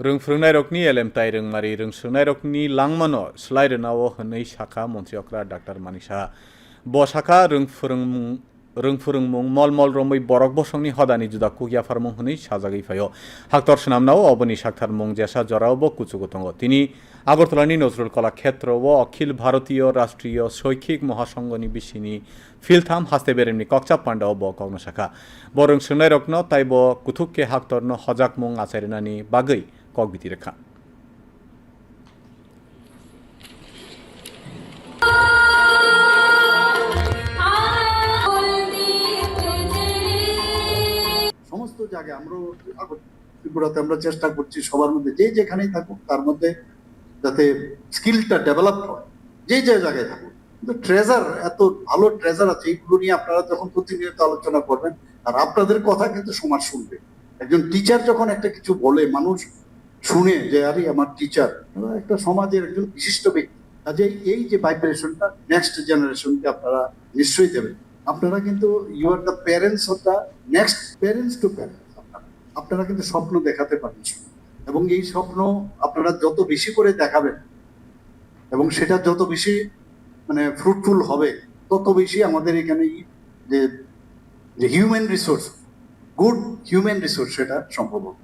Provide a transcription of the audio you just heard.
रोंफ्रोंनाय रकनि एलेमताय रोंमारि रोंस्रोंनाय रकनि लांमानो स्लाइरनाव हनै शाखा मन्त्रि अक्रा डाक्टर मानिसा ब शाखा रोंफोरों रोंफोरोंमुं मल मल रमै बरक बसंनि हदानि जुदा कुगिया फारमुं हनै साजागै फायो हाक्तर सोनामनाव अबनि साक्तार मुं जेसा जरावबो कुचुगु दङ তিনি আগরতলানি নজরুল কলা ক্ষেত্র ও অখিল ভারতীয় রাষ্ট্রীয় শৈক্ষিক মহাসংঘনি বিশিনি ফিলথাম হাস্তে বেরেমনি ককচাপ পান্ডা ব কগ্ন শাখা বরং সোনাই রত্ন তাই ব কুথুককে হাক্তরন হজাক মুং আচারিনানি বাগৈ ককবিতি রেখা সমস্ত জায়গায় আমরা ত্রিপুরাতে আমরা চেষ্টা করছি সবার মধ্যে যে যেখানেই থাকুক, তার মধ্যে যাতে স্কিলটা ডেভেলপ হয়। যে যে জায়গায় থাকুক। কিন্তু ট্রেজার এত ভালো ট্রেজার আছে, এইগুলো নিয়ে আপনারা যখন প্রতিনিয়ত আলোচনা করবেন, আর আপনাদের কথা কিন্তু সমাজ শুনবে। একজন টিচার যখন একটা কিছু বলে, মানুষ শুনে যে, আরে, আমার টিচার একটা সমাজের একজন বিশিষ্ট ব্যক্তি। কাজে এই যে ভাইব্রেশনটা নেক্সট জেনারেশনকে আপনারা নিশ্চয়ই দেবেন। আপনারা কিন্তু you are the parents of the next parents to parents আপনারা কিন্তু স্বপ্ন দেখাতে পারেন এবং এই স্বপ্ন আপনারা যত বেশি করে দেখাবেন, এবং সেটা যত বেশি মানে ফ্রুটফুল হবে, তত বেশি আমাদের এখানে যে human resource good human resource সেটা সম্ভব হবে।